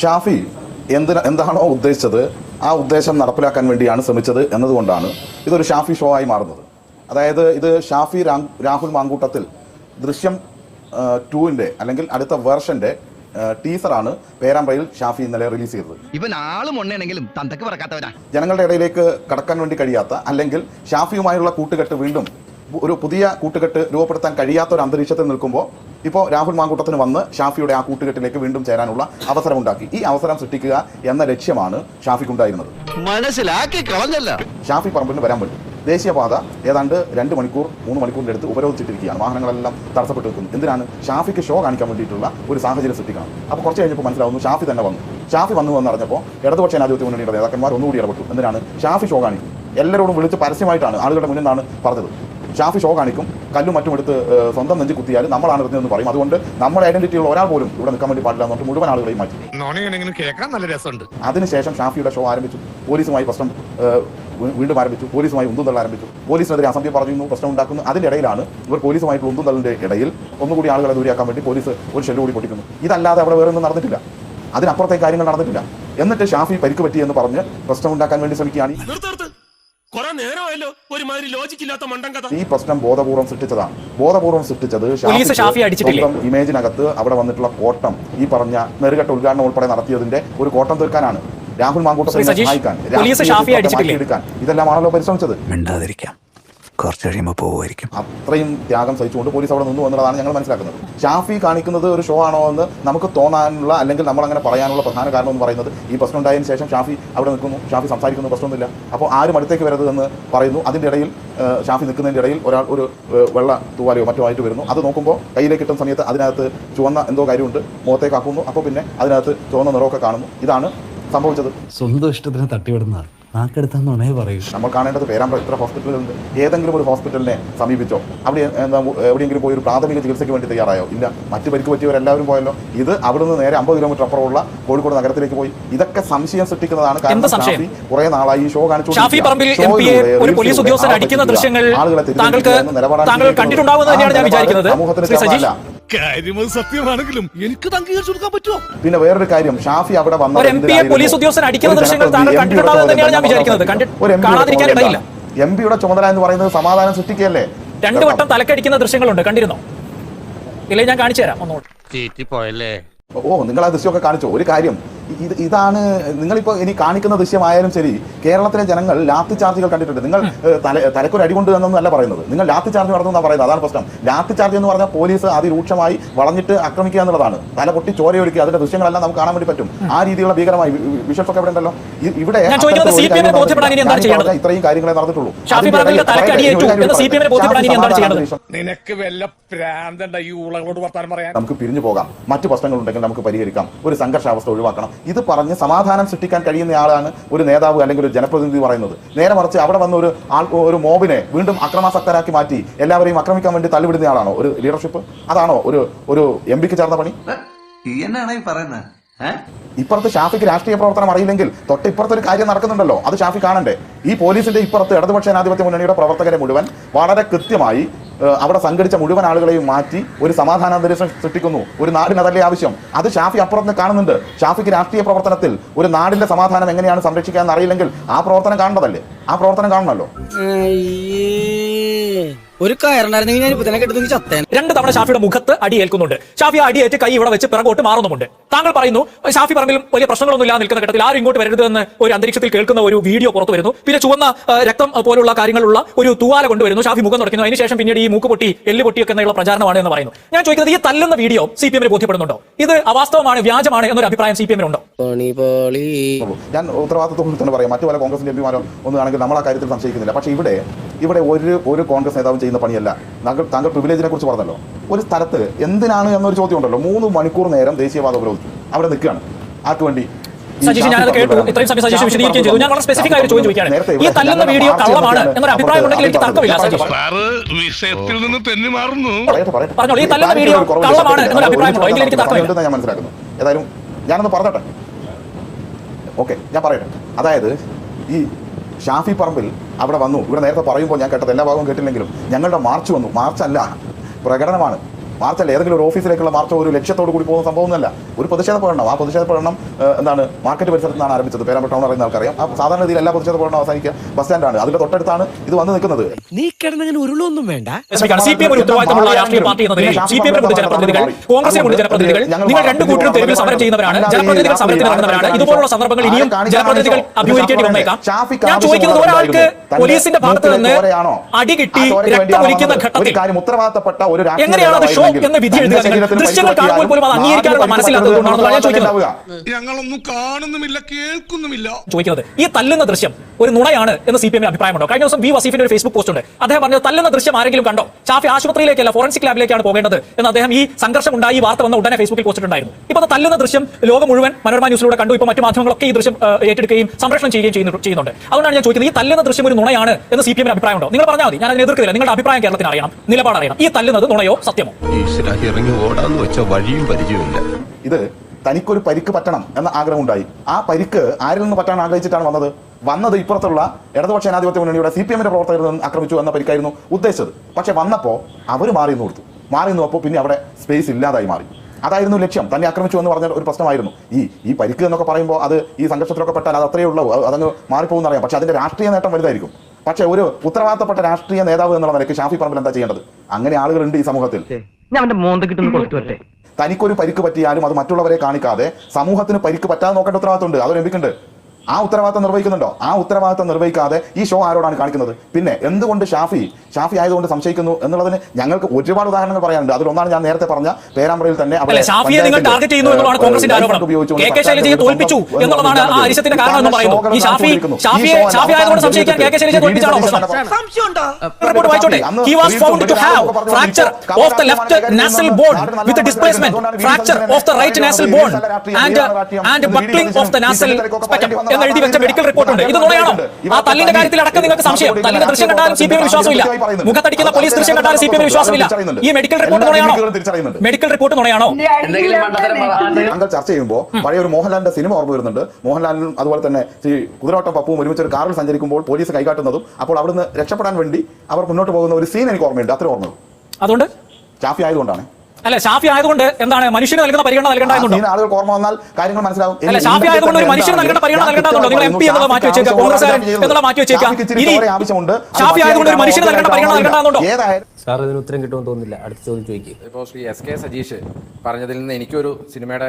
ഷാഫി എന്തിനാ എന്താണോ ഉദ്ദേശിച്ചത്? ആ ഉദ്ദേശം നടപ്പിലാക്കാൻ വേണ്ടിയാണ് ശ്രമിച്ചത് എന്നതുകൊണ്ടാണ് ഇതൊരു ഷാഫി ഷോ ആയി മാറുന്നത്. അതായത് ഇത് ഷാഫി രാഹുൽ മാങ്കൂട്ടത്തിൽ ദൃശ്യം ടൂവിന്റെ അല്ലെങ്കിൽ അടുത്ത വേർഷന്റെ ടീസറാണ് പേരാമ്പ്രയിൽ ഷാഫി ഇന്നലെ റിലീസ് ചെയ്തത്. ഇവൻ ആൾ തന്തക്ക് പറക്കാത്തവനാ. ജനങ്ങളുടെ ഇടയിലേക്ക് കടക്കാൻ വേണ്ടി കഴിയാത്ത അല്ലെങ്കിൽ ഷാഫിയുമായുള്ള കൂട്ടുകെട്ട് വീണ്ടും ഒരു പുതിയ കൂട്ടുകെട്ട് രൂപപ്പെടുത്താൻ കഴിയാത്ത ഒരു അന്തരീക്ഷത്തിൽ നിൽക്കുമ്പോൾ ഇപ്പോൾ രാഹുൽ മാങ്കൂട്ടത്തിന് വന്ന് ഷാഫിയുടെ ആ കൂട്ടുകെട്ടിലേക്ക് വീണ്ടും ചേരാനുള്ള അവസരമുണ്ടാക്കി. ഈ അവസരം സൃഷ്ടിക്കുക എന്ന ലക്ഷ്യമാണ് ഷാഫിക്കുണ്ടായിരുന്നത്. മനസ്സിലാക്കി കളഞ്ഞല്ല. ഷാഫി പറമ്പിന് വരാൻ പറ്റും. ദേശീയപാത ഏതാണ്ട് രണ്ട് മണിക്കൂർ മൂന്ന് മണിക്കൂറിന്റെ അടുത്ത് ഉപരോധിച്ചിട്ടിരിക്കുകയാണ്. വാഹനങ്ങളെല്ലാം തടസ്സപ്പെട്ട് നിൽക്കുന്നു. എന്തിനാണ് ഷാഫിക്ക് ഷോ കാണിക്കാൻ വേണ്ടിയിട്ടുള്ള ഒരു സാഹചര്യം സൃഷ്ടിക്കണം? അപ്പോൾ കുറച്ച് കഴിഞ്ഞപ്പോൾ മനസ്സിലാവുന്നു ഷാഫി തന്നെ വന്നു. ഷാഫി വന്നു എന്ന് അറിഞ്ഞപ്പോൾ ഇടതുപക്ഷ ജനാധിപത്യ മുന്നണിയുടെ നേതാക്കന്മാർ ഒന്നുകൂടി ഇടപെട്ടു. എന്തിനാണ്? ഷാഫി ഷോ കാണിക്കും. എല്ലാവരോടും വിളിച്ച് പരസ്യമായിട്ടാണ് ആളുകളുടെ മുന്നിൽ നിന്നാണ് പറഞ്ഞത്. ഷാഫി ഷോ കാണിക്കും. കല്ലും മറ്റും എടുത്ത് സ്വന്തം നെഞ്ച് കുത്തിയാൽ നമ്മളാണ് ഇരുന്നതെന്ന് പറയും. അതുകൊണ്ട് നമ്മുടെ ഐഡന്റിറ്റി ഉള്ള ഒരാൾ പോലും ഇവിടെ നിൽക്കാൻ വേണ്ടി പാടില്ല എന്നിട്ട് മുഴുവൻ ആളുകളെയും മാറ്റി. കേൾക്കാൻ നല്ല രസമുണ്ട്. അതിനുശേഷം ഷാഫിയുടെ ഷോ ആരംഭിച്ചു. പോലീസുമായി പ്രശ്നം വീണ്ടും ആരംഭിച്ചു. പോലീസുമായി ഉന്തും തള്ള ആരംഭിച്ചു. പോലീസിനെതിരെ അസംബ്ലി പറഞ്ഞു പ്രശ്നം ഉണ്ടാക്കുന്നു. അതിന്റെ ഇടയിലാണ് ഇവർ പോലീസുമായിട്ട് ഉന്തും തള്ളിന്റെ ഇടയിൽ ഒന്നുകൂടി ആളുകളെ ദൂരെയാക്കാൻ വേണ്ടി പോലീസ് ഒരു ഷെല്ല് കൂടി പൊട്ടിക്കുന്നു. ഇതല്ലാതെ അവിടെ വേറെ ഒന്നും നടന്നിട്ടില്ല. അതിനപ്പുറത്തെ കാര്യങ്ങൾ നടന്നിട്ടില്ല. എന്നിട്ട് ഷാഫി പരിക്ക് പറ്റി എന്ന് പറഞ്ഞ് പ്രശ്നം ഉണ്ടാക്കാൻ വേണ്ടി ശ്രമിക്കുകയാണ്. കുറെ നേരമായല്ലോ ഒരുമാതിരി ലോജിക്കില്ലാത്ത മണ്ടൻ കഥ. ഈ പ്രശ്നം ബോധപൂർവം സൃഷ്ടിച്ചതാണ്. ബോധപൂർവം സൃഷ്ടിച്ചത് പോലീസ് ഷാഫി അടിച്ചിട്ടില്ലേ? സ്വന്തം ഇമേജിനകത്ത് അവിടെ വന്നിട്ടുള്ള കോട്ടം ഈ പറഞ്ഞ നെറുകെട്ട ഉദ്ഘാടനം ഉൾപ്പെടെ നടത്തിയതിന്റെ ഒരു കോട്ടം തീർക്കാനാണ് രാഹുൽ മാങ്കൂട്ടത്തിനെ സഹായിക്കാൻ? മാറ്റിയെടുക്കാൻ ഇതെല്ലാമാണല്ലോ പരിശ്രമിച്ചത്. മിണ്ടാതിരിക്കാം. കുറച്ച് കഴിയുമ്പോൾ പോവുമായിരിക്കും. അത്രയും ത്യാഗം സഹിച്ചുകൊണ്ട് പോലീസ് അവിടെ നിന്നു എന്നുള്ളതാണ് ഞങ്ങൾ മനസ്സിലാക്കുന്നത്. ഷാഫി കാണിക്കുന്നത് ഒരു ഷോ ആണോ എന്ന് നമുക്ക് തോന്നാനുള്ള അല്ലെങ്കിൽ നമ്മൾ അങ്ങനെ പറയാനുള്ള പ്രധാന കാരണം എന്ന് പറയുന്നത് ഈ പ്രശ്നം ഉണ്ടായതിന് ശേഷം ഷാഫി അവിടെ നിൽക്കുന്നു. ഷാഫി സംസാരിക്കുന്നു പ്രശ്നമൊന്നുമില്ല. അപ്പോൾ ആരും അടുത്തേക്ക് വരരുത് എന്ന് പറയുന്നു. അതിന്റെ ഇടയിൽ ഷാഫി നിൽക്കുന്നതിന്റെ ഇടയിൽ ഒരാൾ ഒരു വെള്ള തൂവാലയോ മറ്റോ ആയിട്ട് വരുന്നു. അത് നോക്കുമ്പോൾ കയ്യിലേക്ക് കിട്ടുന്ന സമയത്ത് അതിനകത്ത് ചുവന്ന എന്തോ കാര്യമുണ്ട്. മുഖത്തേക്ക് ആക്കുന്നു. അപ്പോൾ പിന്നെ അതിനകത്ത് ചുവന്ന നിറമൊക്കെ കാണുന്നു. ഇതാണ് സംഭവിച്ചത്. സ്വന്തം ഇഷ്ടത്തിന് തട്ടിവിടുന്ന നാക്കെടുത്താന്നുണേ പറയൂ നമ്മൾ കാണേണ്ടത് പേരാമ്പ്ര എത്ര ഹോസ്പിറ്റലുണ്ട് ഏതെങ്കിലും ഒരു ഹോസ്പിറ്റലിനെ സമീപിച്ചോ അവിടെ എന്താ എവിടെയെങ്കിലും പോയി ഒരു പ്രാഥമിക ചികിത്സയ്ക്ക് വേണ്ടി തയ്യാറായോ? ഇല്ല. മറ്റു പരിക്ക് പറ്റിയവരെല്ലാവരും പോയല്ലോ. ഇത് അവിടുന്ന് നേരെ അമ്പത് കിലോമീറ്റർ അപ്പുറമുള്ള കോഴിക്കോട് നഗരത്തിലേക്ക് പോയി. ഇതൊക്കെ സംശയം സൃഷ്ടിക്കുന്നതാണ് കാരണം? ഷാഫി കുറെ നാളായി ഈ ഷോ കാണിച്ചു ഷാഫി പറമ്പിൽ എം ഒരു പോലീസ് ഉദ്യോഗസ്ഥൻ അടിക്കുന്ന ദൃശ്യങ്ങൾ താങ്കൾക്ക് താങ്കൾ കണ്ടിട്ടുണ്ടാവുമെന്ന് തന്നെയാണ് ഞാൻ വിചാരിക്കുന്നത്. ശ്രീ സജീഷ് കാര്യമത് സത്യമാണെങ്കിലും എനിക്ക് അംഗീകരിച്ചു കൊടുക്കാൻ പറ്റുമോ? പിന്നെ വേറൊരു കാര്യം ഷാഫി അവിടെ വന്ന ഒരു എം പിയെ പോലീസ് ഉദ്യോഗസ്ഥൻ അടിക്കുന്ന ദൃശ്യങ്ങൾ താങ്കൾ ജനപ്രതിനിധി കണ്ടിട്ടുണ്ടാവുമെന്ന് തന്നെയാണ് ഞാൻ വിചാരിക്കുന്നത്. കാണാതിരിക്കാൻ ഇടയില്ല. എം പിയുടെ ചുമതല എന്ന് പറയുന്നത് സമാധാനം സൃഷ്ടിക്കുകയല്ലേ? രണ്ട് വട്ടം തലക്കടിക്കുന്ന ദൃശ്യങ്ങളുണ്ട്. കണ്ടിരുന്നോ? ഇല്ലേ ഞാൻ കാണിച്ചു തരാം. ഒന്നുകൂടെ. പോയല്ലേ ഓ നിങ്ങൾ ആ ദൃശ്യമൊക്കെ കാണിച്ചോ. ഒരു കാര്യം ഇത് ഇതാണ് നിങ്ങളിപ്പോൾ ഇനി കാണിക്കുന്ന ദൃശ്യമായാലും ശരി കേരളത്തിലെ ജനങ്ങൾ ലാത്തി ചാർജുകൾ കണ്ടിട്ടുണ്ട്. നിങ്ങൾ തല തലക്കൊരു അടി കൊണ്ട് തന്നൊന്നല്ല പറയുന്നത്. നിങ്ങൾ ലാത്തി ചാർജ് നടത്തുന്ന പറയുന്നത്. അതാണ് പ്രശ്നം. ലാത്തി ചാർജ് എന്ന് പറഞ്ഞാൽ പോലീസ് അതിരൂക്ഷമായി വളഞ്ഞിട്ട് ആക്രമിക്കുക എന്നുള്ളതാണ്. തല പൊട്ടി ചോരയൊരുക്കി അതിന്റെ ദൃശ്യങ്ങളെല്ലാം നമുക്ക് കാണാൻ വേണ്ടി പറ്റും. ആ രീതിയിലുള്ള ഭീകരമായി വിഷപ്പൊക്കെ ഒക്കെ ഇവിടെ ഉണ്ടല്ലോ. ഇവിടെ? ഇത്രയും കാര്യങ്ങളെ നടന്നിട്ടുള്ളൂ? നിനക്ക് വല്ല പ്രാന്തണ്ട ഈ ഉളകളോട് വർത്താനം പറയാൻ? നമുക്ക് പിരിഞ്ഞു പോകാം. മറ്റു പ്രശ്നങ്ങളുണ്ടെങ്കിൽ നമുക്ക് പരിഹരിക്കാം. ഒരു സംഘർഷാവസ്ഥ ഒഴിവാക്കണം. ഇത് പറഞ്ഞ് സമാധാനം സൃഷ്ടിക്കാൻ കഴിയുന്ന ആളാണ് ഒരു നേതാവ് അല്ലെങ്കിൽ ഒരു ജനപ്രതിനിധി പറയുന്നത്. നേരെ മറിച്ച് അവിടെ വന്ന ഒരു ആൾ ഒരു മോബിനെ വീണ്ടും അക്രമാസക്തരാക്കി മാറ്റി എല്ലാവരെയും ആക്രമിക്കാൻ വേണ്ടി തള്ളിവിടുന്ന ആളാണോ? ഒരു ലീഡർഷിപ്പ് അതാണോ ഒരു ഒരു എം പിക്ക് ചേർന്ന പണി? പറയുന്നത് ഇപ്പുറത്ത് ഷാഫിക്ക് രാഷ്ട്രീയ പ്രവർത്തനം അറിയില്ലെങ്കിൽ തൊട്ട് ഇപ്പുറത്ത് ഒരു കാര്യം നടക്കുന്നുണ്ടല്ലോ. അത് ഷാഫി കാണണ്ടേ? ഈ പോലീസിന്റെ ഇപ്പുറത്ത് ഇടതുപക്ഷ ജനാധിപത്യ മുന്നണിയുടെ പ്രവർത്തകരെ മുഴുവൻ വളരെ കൃത്യമായി അവിടെ സംഘടിച്ച മുഴുവൻ ആളുകളെയും മാറ്റി ഒരു സമാധാന അന്തരീക്ഷം സൃഷ്ടിക്കുന്നു. ഒരു നാടിന് അതല്ലേ ആവശ്യം? അത് ഷാഫി അപ്പുറത്ത് കാണുന്നുണ്ട്. ഷാഫിക്ക് രാഷ്ട്രീയ പ്രവർത്തനത്തിൽ ഒരു നാടിന്റെ സമാധാനം എങ്ങനെയാണ് സംരക്ഷിക്കാൻ അറിയില്ലെങ്കിൽ ആ പ്രവർത്തനം കാണേണ്ടതല്ലേ? ആ പ്രവർത്തനം കാണണമല്ലോ. ഒരു കയറുണ്ടായിരുന്നെങ്കിൽ ഞാൻ ഇപ്പൊ തന്നെ കെട്ടുന്നെങ്കിൽ ചത്തേൻ രണ്ട് തവണ ഷാഫിയുടെ മുഖത്ത് അടി ഏൽക്കുന്നുണ്ട്. ഷാഫി ആ അടിയേറ്റ് കൈ ഇവിടെ വെച്ച് പിറകോട്ട് മാറുന്നുമുണ്ട്. താങ്കൾ പറയുന്നു ഷാഫി പറമ്പിലും വലിയ പ്രശ്നങ്ങളൊന്നും ഇല്ലാതെ നിൽക്കുന്ന ഘട്ടത്തിൽ ആരും ഇങ്ങോട്ട് വരരുതെന്ന് ഒരു അന്തരീക്ഷത്തിൽ കേൾക്കുന്ന ഒരു വീഡിയോ പുറത്തു വരുന്നു. പിന്നെ ചുവന്ന രക്തം പോലുള്ള കാര്യങ്ങളുള്ള ഒരു തൂവാല കൊണ്ടുവരുന്നു. ഷാഫി മുഖം തുടയ്ക്കുന്നു. അതിനുശേഷം പിന്നീട് ഈ മൂക്ക് പൊട്ടി എല്ല് പൊട്ടിയൊക്കെ എന്നുള്ള പ്രചാരണമാണ് എന്ന് പറയുന്നു. ഞാൻ ചോദിക്കുന്നത് ഈ തല്ലുന്ന വീഡിയോ സി പി എമ്മിന് ബോധ്യപ്പെടുന്നുണ്ടോ? ഇത് അവാസ്തവമാണ് വ്യാജമാണ് എന്നൊരു അഭിപ്രായം സി പി എമ്മിനുണ്ടോ? പണി പോളി ഞാൻ ഉത്തരവാദിത്വം തന്നെ പറയാം. മറ്റു പല കോൺഗ്രസിന്റെ എംപിമാരോ ഒന്നും ആണെങ്കിൽ നമ്മൾ ആ കാര്യത്തിൽ സംശയിക്കുന്നില്ല. പക്ഷേ ഇവിടെ ഇവിടെ ഒരു ഒരു കോൺഗ്രസ് നേതാവും ചെയ്യുന്ന പണിയല്ല. താങ്കൾ താങ്കൾ പ്രിവിലേജിനെ കുറിച്ച് പറഞ്ഞല്ലോ. ഒരു സ്ഥലത്ത് എന്തിനാണ് എന്നൊരു ചോദ്യം ഉണ്ടല്ലോ. മൂന്ന് മണിക്കൂർ നേരം ദേശീയപാത ഉപരോധിച്ചു. അവിടെ നിൽക്കുകയാണ്. ആർക്ക് വേണ്ടി? ഈ സജീഷ് ഞാനത് കേട്ടു. ഇത്രയും സമയം സജീഷ് ഷാഫി വിശദീകരിക്കുകയും ചെയ്തു. ഞാൻ വളരെ സ്പെസിഫിക് ആയിട്ട് ചോദ്യം ചോദിക്കുകയാണ് ഈ തല്ലുന്ന വീഡിയോ കള്ളമാണ്. അധ്യക്ഷൻ എന്നൊരു അഭിപ്രായം ഉണ്ടെങ്കിൽ എനിക്ക് തർക്കമില്ല. അപ്പുറത്ത് സജീഷ്. സാറ് വിഷയത്തിൽ നിന്ന് തെന്നി മാറുന്നു. പറഞ്ഞോളൂ, ഈ തല്ലുന്ന വീഡിയോ കള്ളമാണ് എന്നൊരു ഒരു അഭിപ്രായമുണ്ടോ? എങ്കിൽ എനിക്ക് തർക്കമില്ല. ഉണ്ടെന്ന് ഞാൻ മനസ്സിലാക്കുന്നു. ഏതായാലും ഞാനൊന്ന് പറഞ്ഞോട്ടെ. ഓക്കെ ഞാൻ പറയട്ടെ. അതായത് ഈ ഷാഫി പറമ്പിൽ അവിടെ വന്നു. ഇവിടെ നേരത്തെ പറയുമ്പോൾ ഞാൻ കേട്ടത് എല്ലാ ഭാഗവും കേട്ടില്ലെങ്കിലും ഞങ്ങളുടെ മാർച്ച് വന്നു. മാർച്ച് അല്ല പ്രകടനമാണ്. മാർച്ചല്ല ഏതെങ്കിലും ഒരു ഓഫീസിലേക്കുള്ള മാർച്ച് ഒരു ലക്ഷ്യത്തോട് കൂടി പോകുന്ന സംഭവമൊന്നുമല്ല. ഒരു പ്രതിഷേധ പ്രകടനം. ആ പ്രതിഷേധ പ്രകടനം എന്താണ് മാർക്കറ്റ് പരിസരത്ത് നിന്നാണ് ആരംഭിച്ചത്. പേരാമ്പ്ര ടൗൺ അറിയുന്ന ആൾക്കറിയാം. ആ സാധാരണ രീതിയിൽ എല്ലാ പ്രതിഷേധ പ്രകടനം അവസാനിക്കുക. ബസ് സ്റ്റാൻഡാണ്. അതിന്റെ തൊട്ടടുത്താണ് ഇത് വന്ന് നിൽക്കുന്നത്. നീ കിടന്നങ്ങനെ ഉരുളൊന്നും വേണ്ട. ഒരു നിങ്ങൾ രണ്ട് കൂട്ടരും തെരുവിൽ സമരം ചെയ്യുന്നവരാണ്. ജനപ്രതിനിധികൾ സമരത്തിന് ഇതുപോലുള്ള സന്ദർഭങ്ങൾ ഇനിയും ജനപ്രതിനിധികൾ അഭിമുഖീകരിക്കേണ്ടി വന്നേക്കാം. ഞാൻ ചോദിക്കുന്നത് ഒരാൾക്ക് പോലീസിന്റെ ഭാഗത്ത് നിന്ന് അടി കിട്ടി രക്തമൊലിക്കുന്ന ഘട്ടത്തിൽ. ഒരു ഉത്തരവാദിത്തപ്പെട്ട ഒരു രാഷ്ട്രീയ എങ്ങനെയാണ് അത് ഷോ എന്ന് വിധി എഴുതുക ദൃശ്യങ്ങൾ കാണുമ്പോൾ പോലും അത് അംഗീകരിക്കാനുള്ള ആദ്യം ഞാൻ ചോദിക്കുന്നത്. ഞങ്ങളൊന്നും കാണുന്നുമില്ല കേൾക്കുന്നുമില്ല. ചോദിക്കുന്നത് ഈ തല്ലുന്ന ദൃശ്യം ഒരു നുണയാണ് എന്ന് സി പി എമ്മിന് അഭിപ്രായമുണ്ടോ. കഴിഞ്ഞ ദിവസം വി വസീഫിന്റെ ഒരു ഫേസ്ബുക്ക് പോസ്റ്റ് ഉണ്ട്. അദ്ദേഹം പറഞ്ഞത് തല്ലുന്ന ദൃശ്യം ആരെങ്കിലും കണ്ടോ? ഷാഫി ആശുപത്രിയിലേക്കല്ല ഫോറൻസിക് ലാബിലേക്കാണ് പോകേണ്ടത്. എന്ന് അദ്ദേഹം ഈ സംഘർഷം ഉണ്ടായി ഈ വാർത്ത വന്ന ഉടനെ ഫേസ്ബുക്കിൽ പോസ്റ്റ് ഉണ്ടായിരുന്നു ഇപ്പൊ അത് തല്ലുന്ന ദൃശ്യം ലോകം മുഴുവൻ മനോരമ ന്യൂസിലൂടെ കണ്ടു. ഇപ്പൊ മറ്റു മാധ്യമങ്ങളൊക്കെ ഈ ദൃശ്യം ഏറ്റെടുക്കുകയും സംരക്ഷണം ചെയ്യുകയും ചെയ്യുന്നുണ്ട്. അതുകൊണ്ടാണ് ഞാൻ ചോദിക്കുന്നത് ഈ തല്ലുന്ന ദൃശ്യം ഒരു നുണയാണ് എന്ന് സി പി എമ്മിന് അഭിപ്രായമുണ്ടോ? നിങ്ങൾ പറഞ്ഞാൽ മതി. ഞാൻ അതിനെ എതിർക്കുന്നില്ല നിങ്ങളുടെ അഭിപ്രായം കേരളത്തിന് അറിയണം നിലപാട് അറിയണം. ഈ തല്ലുന്നത് നുണയോ സത്യമോ? ഈശ്വര ഇറങ്ങി ഓടാന്ന് വെച്ച വഴിയും പരിചയമില്ല ഇത് തനിക്കൊരു പരിക്ക് പറ്റണം എന്ന ആഗ്രഹം ഉണ്ടായി ആ പരിക്ക് ആരിൽ നിന്ന് പറ്റാൻ ആഗ്രഹിച്ചിട്ടാണ് വന്നത്? വന്നത് ഇപ്പുറത്തുള്ള ഇടതുപക്ഷ ജനാധിപത്യ മുന്നണിയുടെ സി പി എമ്മിന്റെ പ്രവർത്തകരിൽ നിന്ന് ആക്രമിച്ചു എന്ന പരിക്കായിരുന്നു ഉദ്ദേശിച്ചത്. പക്ഷെ വന്നപ്പോൾ അവർ മാറി നിന്ന് കൊടുത്തു മാറി നിന്നപ്പോൾ പിന്നെ അവിടെ സ്പേസ് ഇല്ലാതായി മാറി. അതായിരുന്നു ലക്ഷ്യം. തന്നെ ആക്രമിച്ചു എന്ന് പറഞ്ഞ ഒരു പ്രശ്നമായിരുന്നു. ഈ ഈ പരിക്ക് എന്നൊക്കെ പറയുമ്പോൾ അത് ഈ സംഘർഷത്തിലൊക്കെ പെട്ടാൽ അത് അത്രയേ ഉള്ളൂ. അതങ്ങ് മാറിപ്പോകുന്ന അറിയാം. പക്ഷെ അതിന്റെ രാഷ്ട്രീയ നേട്ടം വലുതായിരിക്കും. പക്ഷെ ഒരു ഉത്തരവാദിത്തപ്പെട്ട രാഷ്ട്രീയ നേതാവ് എന്നുള്ള നിലയ്ക്ക് ഷാഫി പറമ്പിൽ എന്താ ചെയ്യേണ്ടത്? അങ്ങനെ ആളുകളുണ്ട് ഈ സമൂഹത്തിൽ. ഞാൻ അവന്റെ മോന്ത കിട്ടുന്ന കൊടുത്തു വരട്ടെ തനിക്കൊരു പരിക്ക് പറ്റിയാലും അത് മറ്റുള്ളവരെ കാണിക്കാതെ സമൂഹത്തിന് പരിക്ക് പറ്റാതെ നോക്കേണ്ട ഉത്തരവാദിത്തമുണ്ട് അതൊരു എംപിക്കുണ്ട് ആ ഉത്തരവാദിത്തം നിർവഹിക്കുന്നുണ്ടോ? ആ ഉത്തരവാദിത്തം നിർവഹിക്കാതെ ഈ ഷോ ആരോടാണ് കാണിക്കുന്നത്? പിന്നെ എന്തുകൊണ്ട് ഷാഫി ഷാഫി ആയതുകൊണ്ട് സംശയിക്കുന്നു എന്നുള്ളതിന് ഞങ്ങൾക്ക് ഒരുപാട് ഉദാഹരണങ്ങൾ പറയാനുണ്ട്. അതിലൊന്നാണ് ഞാൻ നേരത്തെ പറഞ്ഞ പേരാമ്പ്രയിൽ തന്നെ അവിടെ ഷാഫിയെ നിങ്ങൾ ടാർഗറ്റ് ചെയ്യുന്നു എന്നുള്ളതാണ് കോൺഗ്രസിന്റെ ആരോപണം. ഉപയോഗിച്ചുകൊണ്ട് കെ കെ ശൈലജയെ സർക്കാർ തോൽപ്പിച്ചു എന്ന് എന്നുള്ളതാണ് ആ പറഞ്ഞത് അരിശത്തിന്റെ എന്ന് പറയുന്നു. ഈ ഷാഫി ഷാഫിയെ ഷാഫി ആയതുകൊണ്ട് സംശയിക്കാൻ കെ കെ ശൈലജയെ തോൽപ്പിച്ചാണോ പ്രശ്നം report was found to have fracture of the left nasal bone with displacement fracture of the right nasal bone and and buckling of the nasal എന്ന് എഴുതി വെച്ച മെഡിക്കൽ റിപ്പോർട്ട് ഉണ്ട്. ഇത് നുണയാണോ? ആ തല്ലിന്റെ കാര്യത്തിൽ അടക്കം നിങ്ങൾക്ക് സംശയം. തല്ലിന്റെ ദൃശ്യം കണ്ടാലും സിപിഎം പി വിശ്വാസമില്ല. മുഖത്തടിക്കുന്ന പോലീസ് ദൃശ്യം കണ്ടാലും സിപിഎം പി വിശ്വാസമില്ല ഈ മെഡിക്കൽ റിപ്പോർട്ട് നുണയാണോ? മെഡിക്കൽ റിപ്പോർട്ട് നുണയാണോ? താങ്കൾ ചർച്ച ചെയ്യുമ്പോൾ പഴയ ഒരു മോഹൻലാലിന്റെ സിനിമ ഓർമ്മ വരുന്നുണ്ട്. മോഹൻലാലിനും അതുപോലെ തന്നെ ശ്രീ കുതിരോട്ടം പപ്പും ഒരുമിച്ച് ഒരു കാറിൽ സഞ്ചരിക്കുമ്പോൾ പോലീസ് കൈകാട്ടുന്നതും അപ്പോൾ അവിടുന്ന് രക്ഷപ്പെടാൻ വേണ്ടി അവർ മുന്നോട്ട് പോകുന്ന ഒരു സീൻ എനിക്ക് ഓർമ്മയുണ്ട്. അത്ര ഓർമ്മ അതുകൊണ്ട്? ചാഫി ആയതുകൊണ്ടാണ്. അല്ല ഷാഫി ആയതുകൊണ്ട് എന്താണ്? മനുഷ്യന് നൽകുന്ന പരിഗണന നൽകേണ്ടതുണ്ടോ ആളുകൾക്ക് ഓർമ്മ വന്നാൽ കാര്യങ്ങൾ മനസ്സിലാവും. അല്ല ഷാഫി ആയതുകൊണ്ട് ഒരു മനുഷ്യന് നൽകേണ്ട പരിഗണന നൽകേണ്ടതുണ്ടോ? നിങ്ങൾ എം പി എന്നുള്ള മാറ്റി വെച്ചേക്കാം കോൺഗ്രസ് എന്നുള്ള മാറ്റി വെച്ചേക്കാം ഇനി ഷാഫി ആയതുകൊണ്ട് ഒരു മനുഷ്യന് നൽകേണ്ട പരിഗണന നൽകേണ്ടതുണ്ടോ സാർ ഇതിന് ഉത്തരം കിട്ടുമെന്ന് തോന്നുന്നില്ല. അടുത്ത ചോദ്യം ചോദിക്കുക ഇപ്പോൾ ശ്രീ എസ് കെ സജീഷ് പറഞ്ഞതിൽ നിന്ന് എനിക്കൊരു സിനിമയുടെ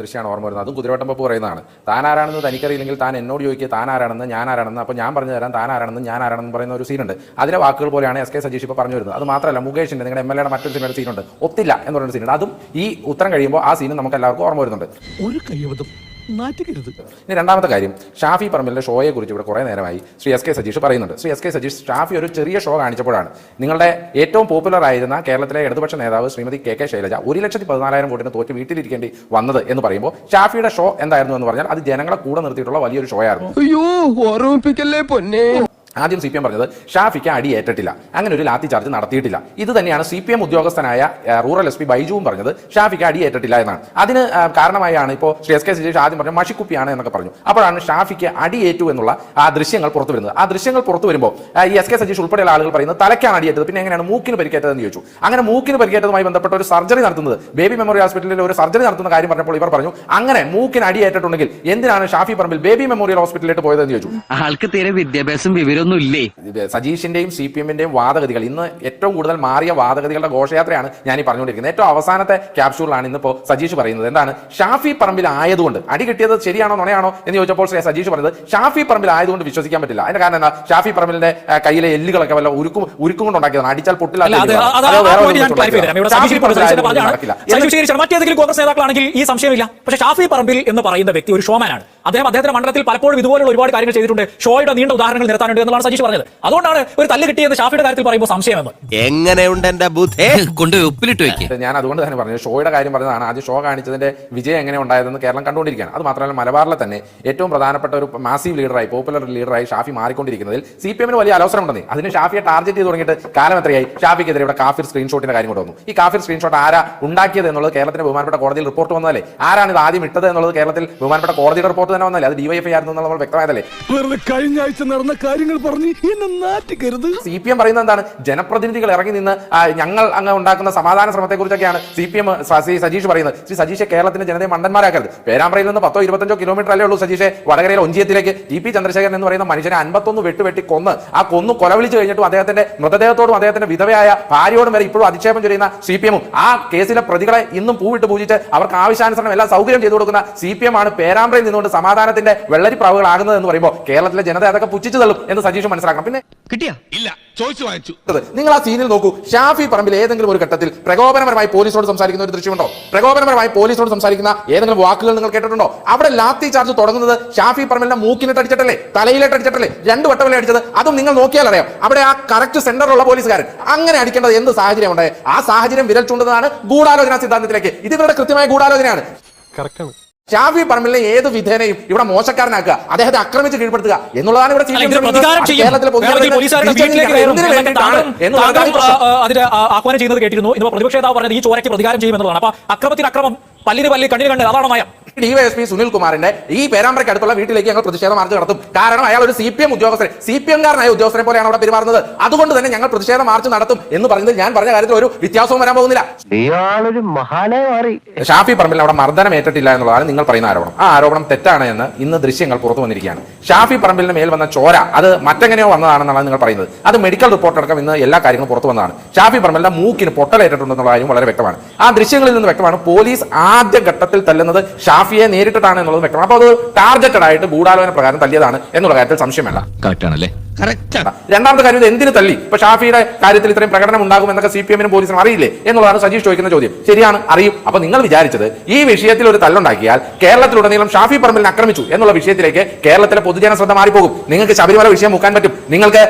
ദൃശ്യമാണ് ഓർമ്മ വരുന്നത്. അതും കുതിരവട്ടം പപ്പ് പറയുന്നതാണ്. താൻ ആരാണെന്ന് തനിക്കറിയില്ലെങ്കിൽ താൻ എന്നോട് ചോദിക്കുക താൻ ആരാണെന്ന് ഞാൻ ആരാണെന്ന് അപ്പോൾ ഞാൻ പറഞ്ഞു തരാം താൻ ആരാണെന്ന് ഞാൻ ആരാണെന്ന് പറയുന്ന ഒരു സീനുണ്ട്. അതിലെ വാക്കുകൾ പോലെയാണ് എസ് കെ സജീഷ് ഇപ്പോൾ പറഞ്ഞു വരുന്നത്. അത് മാത്രമല്ല മുകേഷിന്റെ നിങ്ങളുടെ എം എൽ എയുടെ മറ്റൊരു സിനിമയുടെ സീനുണ്ട്. ഒത്തില്ല എന്ന് പറയുന്ന സീനുണ്ട്. അതും ഈ ഉത്തരം കഴിയുമ്പോൾ ആ സീനും നമുക്ക് എല്ലാവർക്കും ഓർമ്മ വരുന്നുണ്ട്. ഒരു കയ്യബദ്ധം നാറ്റുകരുത് ഇനി രണ്ടാമത്തെ കാര്യം ഷാഫി പറമ്പിലിന്റെ ഷോയെ കുറിച്ച് ഇവിടെ കുറേ നേരമായി ശ്രീ എസ് കെ സജീഷ് പറയുന്നുണ്ട്. ശ്രീ എസ് കെ സജീഷ് ഷാഫി ഒരു ചെറിയ ഷോ കാണിച്ചപ്പോഴാണ്. നിങ്ങളുടെ ഏറ്റവും പോപ്പുലർ ആയിരുന്ന കേരളത്തിലെ ഇടതുപക്ഷ നേതാവ് ശ്രീമതി കെ കെ ശൈലജ ഒരു ലക്ഷത്തി പതിനാലായിരം വോട്ടിന് തോറ്റ് വീട്ടിലിരിക്കേണ്ടി വന്നത് എന്ന് പറയുമ്പോൾ ഷാഫിയുടെ ഷോ എന്തായിരുന്നു എന്ന് പറഞ്ഞാൽ അത് ജനങ്ങളെ കൂടെ നിർത്തിയിട്ടുള്ള വലിയൊരു ഷോ ആയിരുന്നു അയ്യോ ഓർമ്മിപ്പിക്കല്ലേ പൊന്നെ? ആദ്യം സി പി എം പറഞ്ഞത് ഷാഫിക്ക് അടി ഏറ്റിട്ടില്ല. അങ്ങനെ ഒരു ലാത്തി ചാർജ് നടത്തിയിട്ടില്ല. ഇത് തന്നെയാണ് സി പി എം ഉദ്യോഗസ്ഥനായ റൂറൽ എസ് പി ബൈജുവും പറഞ്ഞത് ഷാഫിക്ക് അടി ഏറ്റിട്ടില്ല എന്നാണ്. അതിന് കാരണമായാണ് ഇപ്പോൾ ശ്രീ എസ് കെ സുരേഷ് ആദ്യം പറഞ്ഞ മഷിക്കുപ്പിയാണ് എന്നൊക്കെ പറഞ്ഞു. അപ്പോഴാണ് ഷാഫിക്ക് അടി ഏറ്റു എന്നുള്ള ആ ദൃശ്യങ്ങൾ പുറത്തു വരുന്നത്. ആ ദൃശ്യങ്ങൾ പുറത്തു വരുമ്പോൾ ഈ എസ് കെ സജീഷ് ഉൾപ്പെടെയുള്ള ആളുകൾ പറയുന്നത് തലയ്ക്കാണ് അടിയേറ്റത് പിന്നെ എങ്ങനെയാണ് മൂക്കിന് പരിക്കേറ്റതെന്ന് ചോദിച്ചു. അങ്ങനെ മൂക്കിന് പരിക്കേറ്റതുമായി ബന്ധപ്പെട്ട ഒരു സർജറി നടത്തുന്നത് ബേബി മെമ്മോറിയൽ ഹോസ്പിറ്റലിൽ ഒരു സർജറി നടത്തുന്ന കാര്യം പറഞ്ഞപ്പോൾ ഇവർ പറഞ്ഞു അങ്ങനെ മൂക്കിന് അടിയേറ്റിട്ടുണ്ടെങ്കിൽ എന്തിനാണ് ഷാഫി പറമ്പിൽ ബേബി മെമ്മോറിയൽ ഹോസ്പിറ്റലിലേക്ക് പോയതെന്ന് ചോദിച്ചു. ആൾക്ക് തീരെ വിദ്യാഭ്യാസം വിവരമൊന്നും ഇല്ലേ ഇത് സജീഷിന്റെയും സി പി എമ്മിന്റെയും വാദഗതികൾ. ഇന്ന് ഏറ്റവും കൂടുതൽ മാറിയ വാദഗതികളുടെ ഘോഷയാത്രയാണ് ഞാൻ ഈ പറഞ്ഞുകൊണ്ടിരിക്കുന്നത്. ഏറ്റവും അവസാനത്തെ ക്യാപ്ഷൂളാണ് ഇന്നിപ്പോ സജീഷ് പറയുന്നത്. എന്താണ്? ഷാഫി പറമ്പിൽ ആയതുകൊണ്ട്. അടി കിട്ടിയത് ശരിയാണോ നുണയാണോ എന്ന് ചോദിച്ചപ്പോൾ ശ്രീ സജീഷ് പറഞ്ഞത് ഷാഫി പറമ്പിൽ ആയതുകൊണ്ട് വിശ്വസിക്കാൻ പറ്റില്ല. അതിന്റെ കാരണം എന്താ? ഷാഫി പറമ്പിലിന്റെ കയ്യിലെ എല്ലുകളൊക്കെ വല്ല ഉരുക്കും ഉരുക്കും കൊണ്ട് ഉണ്ടാക്കിയതാണ് അടിച്ചാൽ പൊട്ടില്ല മറ്റേതെങ്കിലും കോൺഗ്രസ് നേതാക്കളാണെങ്കിൽ ഈ സംശയമില്ല. പക്ഷേ ഷാഫി പറമ്പിൽ എന്ന് പറയുന്ന വ്യക്തി ഒരു ഷോമാനാണ്. അദ്ദേഹം അദ്ദേഹത്തിന്റെ മണ്ഡലത്തിൽ പലപ്പോഴും ഇതുപോലുള്ള ഒരുപാട് കാര്യങ്ങൾ ചെയ്തിട്ടുണ്ട്. ഷോയുടെ നീണ്ട ഉദാഹരണങ്ങൾ നിരത്താനുണ്ട് എന്നാണ് സജീഷ് പറഞ്ഞത്. അതുകൊണ്ടാണ് ഒരു തല്ല് കിട്ടിയെന്ന് ഷാഫിയുടെ കാര്യത്തിൽ പറയുമ്പോൾ സംശയമെന്ന്. എങ്ങനെയുണ്ട് എന്റെ ബുദ്ധേ? കൊണ്ടുപോയി ഉപ്പിലിട്ട് വെക്കുക ഞാൻ അതുകൊണ്ട് തന്നെ പറഞ്ഞു ഷോയുടെ കാര്യം പറഞ്ഞതാണ് ആദ്യം ഷോ കാണിച്ചതിന്റെ വിജയം എങ്ങനെ ഉണ്ടായതെന്ന് കേരളം കണ്ടുകൊണ്ടിരിക്കുകയാണ്. അത് മാത്രമല്ല മലബാറിലെ തന്നെ ഏറ്റവും പ്രധാനപ്പെട്ട ഒരു മാസീവ് ലീഡറായി പോപ്പുലർ ലീഡറായി ഷാഫി മാറിക്കൊണ്ടിരിക്കുന്നതിൽ സി പി എമ്മിന് വലിയ അലോസരം ഉണ്ടെന്ന്. അതിന് ഷാഫിയെ ടാർഗറ്റ് ചെയ്ത് തുടങ്ങിയിട്ട് കാലം എത്രയായി? ഷാഫിക്കെതിരെ ഇവിടെ കാഫിർ സ്ക്രീൻഷോട്ടിന്റെ കാര്യം കൊണ്ട് വന്നു. ഈ കാഫിർ സ്ക്രീൻഷോട്ട് ആരാ ഉണ്ടാക്കിയത് എന്നുള്ളത് കേരളത്തിന്റെ ബഹുമാനപ്പെട്ട കോടതിയിൽ റിപ്പോർട്ട് വന്നതല്ലേ? ആരാണ് ഇത് ആദ്യം ഇട്ടത് എന്നുള്ളത് കേരളത്തിൽ ബഹുമാനപ്പെട്ട കോടതിയുടെ റിപ്പോർട്ട് തന്നെ വന്നല്ലേ അത് ഡിവൈഎഫ്ഐ ആയിരുന്നു എന്നുള്ളത് നമ്മൾ വ്യക്തമായതല്ലേ? കഴിഞ്ഞ ആഴ്ച നടന്ന കാര്യങ്ങൾ പറഞ്ഞ് എന്നെ സി പി എം പറയുന്നത് എന്താണ്? ജനപ്രതിനിധികൾ ഇറങ്ങി നിന്ന് ഞങ്ങൾ അങ്ങ് ഉണ്ടാക്കുന്ന സമാധാന ശ്രമത്തെ കുറിച്ചൊക്കെയാണ് സി പി എം സജീഷ് പറയുന്നത്. ശ്രീ സജീഷ് കേരളത്തിന്റെ ജനതയെ മണ്ടന്മാരാക്കരുത്. പേരാമ്പ്രയിൽ നിന്ന് പത്തോ ഇരുപത്തഞ്ചോ കിലോമീറ്റർ അല്ലേ ഉള്ളൂ സജീഷെ? വടകരയിലെ ഒഞ്ചിയത്തിലേക്ക് ഇ പി ചന്ദ്രശേഖരൻ എന്ന് പറയുന്ന മനുഷ്യനെ അൻപത്തൊന്ന് വെട്ടുവെട്ടി കൊന്ന് ആ കൊന്നു കൊലവിളിച്ച് കഴിഞ്ഞിട്ടും അദ്ദേഹത്തിന്റെ മൃതദേഹത്തോടും അദ്ദേഹത്തിന്റെ വിധവയായ ഭാര്യയോടും വരെ ഇപ്പോഴും അധിക്ഷേപം ചെയ്യുന്ന സി പി എമ്മും ആ കേസിലെ പ്രതികളെ ഇന്നും പൂവിട്ട് പൂജിച്ച് അവർക്ക് ആവശ്യാനുസരണം എല്ലാ സൗകര്യം ചെയ്തു കൊടുക്കുന്ന സി പി എം ആണ് പേരാമ്പ്രയിൽ നിന്നുകൊണ്ട് സമാധാനത്തിന്റെ വെള്ളരി പ്രാവുകളാകുന്നത് എന്ന് പറയുമ്പോൾ കേരളത്തിലെ ജനത അതൊക്കെ പുച്ഛിച്ചു തള്ളും എന്ന് സജീഷ് മനസ്സിലാക്കണം. പിന്നെ കിട്ടിയ? ഇല്ല ചോദിച്ചു വാങ്ങിച്ചു. നിങ്ങൾ ആ സീനിൽ നോക്കൂ. ഷാഫി പറമ്പിൽ ഏതെങ്കിലും ഒരു ഘട്ടത്തിൽ പ്രകോപനപരമായി പോലീസോട് സംസാരിക്കുന്ന ഒരു ദൃശ്യമുണ്ടോ? പ്രകോപനപരമായി പോലീസോട് സംസാരിക്കുന്ന ഏതെങ്കിലും വാക്കുകൾ നിങ്ങൾ കേട്ടിട്ടുണ്ടോ? അവിടെ ലാത്തി ചാർജ് തുടങ്ങുന്നത് ഷാഫി പറമ്പിലിന്റെ മൂക്കിനിട്ട് അടിച്ചിട്ടല്ലേ? തലയിലിട്ട് അടിച്ചിട്ടല്ലേ? രണ്ട് വട്ടമല്ലേ അടിച്ചത്? അതും നിങ്ങൾ നോക്കിയാൽ അറിയാം. അവിടെ ആ കറക്റ്റ് സെന്ററിലുള്ള പോലീസുകാരൻ. അങ്ങനെ അടിക്കേണ്ടത് എന്ത് സാഹചര്യം ഉണ്ടായി ആ സാഹചര്യം വിരൽ ചൂണ്ടുന്നതാണ് ഗൂഢാലോചന സിദ്ധാന്തത്തിലേക്ക്. ഇത് ഇവരുടെ കൃത്യമായ ഗൂഢാലോചനയാണ്. ഷാഫി പറമ്പിലിനെ ഏത് വിധേനയും ഇവിടെ മോശക്കാരനാക്കുക അദ്ദേഹത്തെ ആക്രമിച്ച് കീഴ്പ്പെടുത്തുക എന്നുള്ളതാണ് ഇവിടെ ചെയ്യും. എന്നുള്ളതാണ് ആഹ്വാനം ചെയ്യുന്നത് കേട്ടിരുന്നു. ഇന്ന് പ്രതിപക്ഷ നേതാവ് പറഞ്ഞത് ഈ ചോരയ്ക്ക് പ്രതികാരം ചെയ്യുമെന്നുള്ളതാണ്. അപ്പൊ അക്രമത്തിന് അക്രമം പല്ലിന് പല്ലി കണ്ണിന് കണ്ണ് അതാണ് മയം ഡിവൈഎസ്പി സുനിൽ കുമാറിന്റെ ഈ പേരാമ്പ്രയ്ക്ക് അടുത്തുള്ള വീട്ടിലേക്ക് ഞങ്ങൾ പ്രതിഷേധ മാർച്ച് നടത്തും. കാരണം അയാൾ ഒരു സി പി എം ഉദ്യോഗസ്ഥൻ. സി പി എംകാരനായ ഉദ്യോഗസ്ഥനെ പോലെയാണ് അവിടെ പെരുമാറുന്നത്. അതുകൊണ്ട് തന്നെ ഞങ്ങൾ പ്രതിഷേധ മാർച്ച് നടത്തും എന്ന് പറയുന്നത് ഞാൻ പറഞ്ഞ കാര്യത്തിൽ ഒരു വ്യത്യാസവും വരാൻ പോകുന്നില്ല. ഷാഫി പറമ്പിൽ അവിടെ മർദ്ദനം ഏറ്റിട്ടില്ല എന്നുള്ളതാണ് നിങ്ങൾ പറയുന്ന ആരോപണം. ആ ആരോപണം തെറ്റാണ് എന്ന് ഇന്ന് ദൃശ്യങ്ങൾ പുറത്തു വന്നിരിക്കുകയാണ്. ഷാഫി പറമ്പിലിന് മേൽ വന്ന ചോര അത് മറ്റെങ്ങനെയോ വന്നതാണെന്നാണ് നിങ്ങൾ പറയുന്നത്. അത് മെഡിക്കൽ റിപ്പോർട്ട് അടക്കം ഇന്ന് എല്ലാ കാര്യങ്ങളും പുറത്തു വന്നതാണ്. ഷാഫി പറമ്പിലിന്റെ മൂക്കിന് പൊട്ടലേറ്റിട്ടുണ്ടെന്നുള്ള കാര്യം വളരെ വ്യക്തമാണ്. ആ ദൃശ്യങ്ങളിൽ നിന്ന് വ്യക്തമാണ്. പോലീസ് ആദ്യ ഘട്ടത്തിൽ തല്ലുന്നത് ഷാഫിയെ നേരിട്ടിട്ടാണ് എന്നുള്ളത് വ്യക്തമാണ്. അപ്പോൾ അത് ടാർഗറ്റഡ് ആയിട്ട് ഗൂഢാലോചന പ്രകാരം തല്ലിയതാണ് എന്നുള്ള കാര്യത്തിൽ സംശയമല്ല. കറക്റ്റ് ആണല്ലേ? രണ്ടാമത്തെ കാര്യം ഇത് എന്തിനു തള്ളി? ഇപ്പൊ ഷാഫിയുടെ കാര്യത്തിൽ ഇത്രയും പ്രകടനം ഉണ്ടാകും എന്നൊക്കെ സി പി എമ്മിനും പോലീസിനും അറിയില്ലേ? എന്നുള്ളതാണ് സജീഷ് ചോദിക്കുന്ന ചോദ്യം. ശരിയാണ് അറിയും. അപ്പൊ നിങ്ങൾ വിചാരിച്ചത് ഈ വിഷയത്തിൽ ഒരു തല്ലുണ്ടാക്കിയാൽ കേരളത്തിലുടനീളം ഷാഫി പറമ്പിലിനെ ആക്രമിച്ചു എന്നുള്ള വിഷയത്തിലേക്ക് കേരളത്തിലെ പൊതുജന ശ്രദ്ധ മാറിപ്പോകും. നിങ്ങൾക്ക് ശബരിമല വിഷയം മുക്കാൻ പറ്റും. നിങ്ങൾക്ക്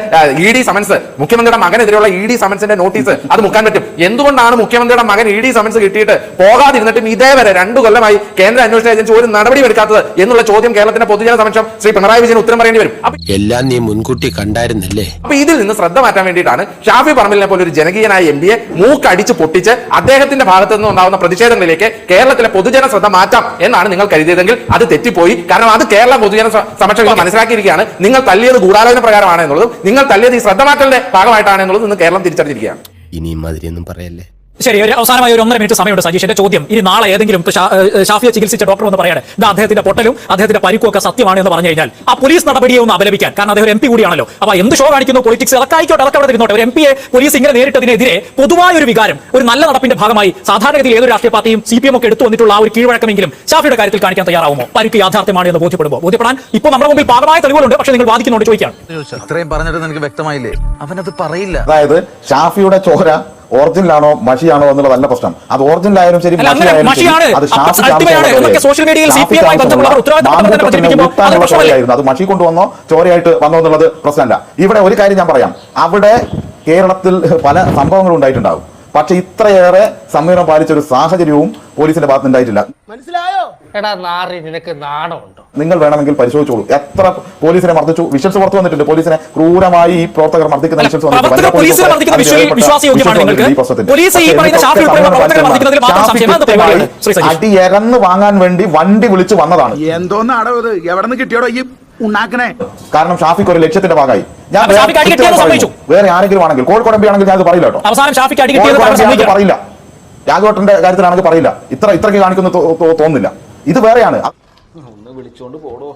ഇ ഡി സമൻസ് മുഖ്യമന്ത്രിയുടെ മകനെതിരെയുള്ള ഇ ഡി സമൻസിന്റെ നോട്ടീസ് അത് മുക്കാൻ പറ്റും. എന്തുകൊണ്ടാണ് മുഖ്യമന്ത്രിയുടെ മകൻ ഇ ഡി സമൻസ് കിട്ടിയിട്ട് പോകാതിരുന്നിട്ടും ഇതേവരെ രണ്ടു കൊല്ലമായി കേന്ദ്ര അന്വേഷണ ഏജൻസി ഒരു നടപടി എടുക്കാത്തത് എന്നുള്ള ചോദ്യം കേരളത്തിന്റെ പൊതുജന സമക്ഷം ശ്രീ പിണറായി വിജയൻ ഉത്തരം പറയേണ്ടി വരും. എല്ലാം നീ മുൻകൂട്ടി കണ്ടായിരുന്നല്ലേ? അപ്പൊ ഇതിൽ നിന്ന് ശ്രദ്ധ മാറ്റാൻ വേണ്ടിയിട്ടാണ് ഷാഫി പറമ്പിലിനെ പോലെ ഒരു ജനകീയനായ എം പിയെ മൂക്കടിച്ച് പൊട്ടിച്ച് അദ്ദേഹത്തിന്റെ ഭാഗത്തു നിന്ന് ഉണ്ടാകുന്ന പ്രതിഷേധങ്ങളിലേക്ക് കേരളത്തിലെ പൊതുജന ശ്രദ്ധ മാറ്റാം എന്നാണ് നിങ്ങൾ കരുതിയതെങ്കിൽ അത് തെറ്റിപ്പോയി. കാരണം അത് കേരള പൊതുജന സമക്ഷം മനസ്സിലാക്കിയിരിക്കുകയാണ്. നിങ്ങൾ തല്ലിയത് ഗൂഢാലോചന പ്രകാരമാണ് എന്നുള്ളതും നിങ്ങൾ തല്ലിയത് ഈ ശ്രദ്ധ മാറ്റലിന്റെ ഭാഗമായിട്ടാണ് എന്നുള്ളത് ഇന്ന് കേരളം തിരിച്ചറിഞ്ഞിരിക്കുകയാണ്. ഇനി മാതിരിയൊന്നും പറയല്ലേ? ശരി ഒരു അവസാനമായി ഒരു ഒന്നര മിനിറ്റ് സമയമുണ്ട് സജീഷിന്റെ ചോദ്യം ഇനി നാളെ ഏതെങ്കിലും ഇപ്പൊ ഷാഫിയെ ചികിത്സിച്ച ഡോക്ടർ എന്ന് പറയാണ് ഇത് അദ്ദേഹത്തിന്റെ പൊട്ടലും അദ്ദേഹത്തിന്റെ പരിക്കും ഒക്കെ സത്യമാണ് എന്ന് പറഞ്ഞു കഴിഞ്ഞാൽ ആ പോലീസ് നടപടിയെ ഒന്ന് അപലപിക്കാൻ. കാരണം അദ്ദേഹം എം പി കൂടിയാണല്ലോ. അപ്പൊ എന്ത് ഷോ കാണിക്കുന്നു പൊളിറ്റിക്സ് അതൊക്കെ ആയിക്കോട്ടെ അതൊക്കെ അവിടെ ഇരുന്നോട്ടെ. ഒരു എം പിയെ പോലീസ് ഇങ്ങനെ നേരിട്ടതിനെതിരെ പൊതുവായ ഒരു വികാരം ഒരു നല്ല നടപ്പിന്റെ ഭാഗമായി സാധാരണഗതിയിൽ ഏതൊരു രാഷ്ട്രീയ പാർട്ടിയും സി പി എം ഒക്കെ എടുത്തു വന്നിട്ടുള്ള ആ ഒരു കീഴ്വഴക്കമെങ്കിലും ഷാഫിയുടെ കാര്യത്തിൽ കാണിക്കാൻ തയ്യാറാവുമോ? പരിക്ക് യാഥാർത്ഥ്യമാണ് എന്ന് ബോധ്യപ്പെടുമ്പോൾ. ബോധ്യപ്പെടാൻ ഇപ്പോൾ നമ്മുടെ മുമ്പിൽ പാകമായ തെളിവുകളുണ്ട് പക്ഷേ നിങ്ങൾ വാദിക്കുന്നോട് ചോദിക്കാം ഇത്രയും പറഞ്ഞിട്ട് നിനക്ക് വ്യക്തമായില്ലേ? അവനത് പറയില്ല. അതായത് ഷാഫിയുടെ ചോര ഒറിജിനലാണോ മഷിയാണോ എന്നുള്ളതല്ല പ്രശ്നം. അത് ഒറിജിനൽ ആയാലും ശരി അത് ഊട്ടാനുള്ള അത് മഷി കൊണ്ടുവന്നോ? ചോരയായിട്ട് വന്നോ എന്നുള്ളത് പ്രശ്നമല്ല. ഇവിടെ ഒരു കാര്യം ഞാൻ പറയാം. അവിടെ കേരളത്തിൽ പല സംഭവങ്ങളും ഉണ്ടായിട്ടുണ്ടാവും. പക്ഷെ ഇത്രയേറെ സംയമനം പാലിച്ച ഒരു സാഹചര്യവും പോലീസിന്റെ ഭാഗത്ത് ഉണ്ടായിട്ടില്ല എടാ നാറി നിനക്ക് നാണമുണ്ടോ നിങ്ങൾ വേണമെങ്കിൽ പരിശോധിച്ചോളൂ എത്ര പോലീസിനെ മർദ്ദിച്ചു വിശ്വസ് പുറത്തു വന്നിട്ടുണ്ട് പോലീസിനെ ക്രൂരമായി ഈ പ്രവർത്തകർ മർദ്ദിക്കുന്ന വിഷൽസ് വന്നിട്ടുണ്ട്. പ്രവർത്തകർ പോലീസിനെ പോലീസ് മർദ്ദിക്കുന്ന അതിൽ വിഷ്വൽ ഏർപ്പെട്ട വിശ്വാസയോഗ്യമാണ് വിഷൽസ് നിങ്ങൾക്ക്? പോലീസ് ഈ പറയുന്ന ഇതിനൊക്കെ ഷാഫി ഉൾപ്പെടെ സമരം പ്രവർത്തകരെ പാലിച്ചില്ല. മർദ്ദിക്കുന്നതിൽ മാത്രം ഷാഫി സംശയം. എന്താണ് കൃത്യമായി പരിപാടി? ശ്രീ സജീഷ്. അടി എരന്ന് വാങ്ങാൻ വേണ്ടി വണ്ടി വിളിച്ചു വന്നതാണ് എന്തോന്നാണോ ഇത് എവിടെ നിന്ന് കിട്ടിയോടോ ഈ ഉണ്ടാക്കണേ കാരണം ഷാഫിക്ക് ഒരു ലക്ഷ്യത്തിന്റെ ഭാഗമായി വേറെ ആരെങ്കിലും ആണെങ്കിൽ കോഴിക്കോട് എം പി ആണെങ്കിൽ ഞാൻ അത് പറയില്ല കേട്ടോ. അവസാനം ഷാഫിക്ക് പറയില്ല. രാഘവട്ടന്റെ കാര്യത്തിലാണെങ്കിൽ പറയില്ല. ഇത്ര ഇത്രയ്ക്ക് കാണിക്കുന്നു തോന്നുന്നില്ല. ഇത് വേറെയാണ്. ഒന്ന് വിളിച്ചോണ്ട് പോടോ.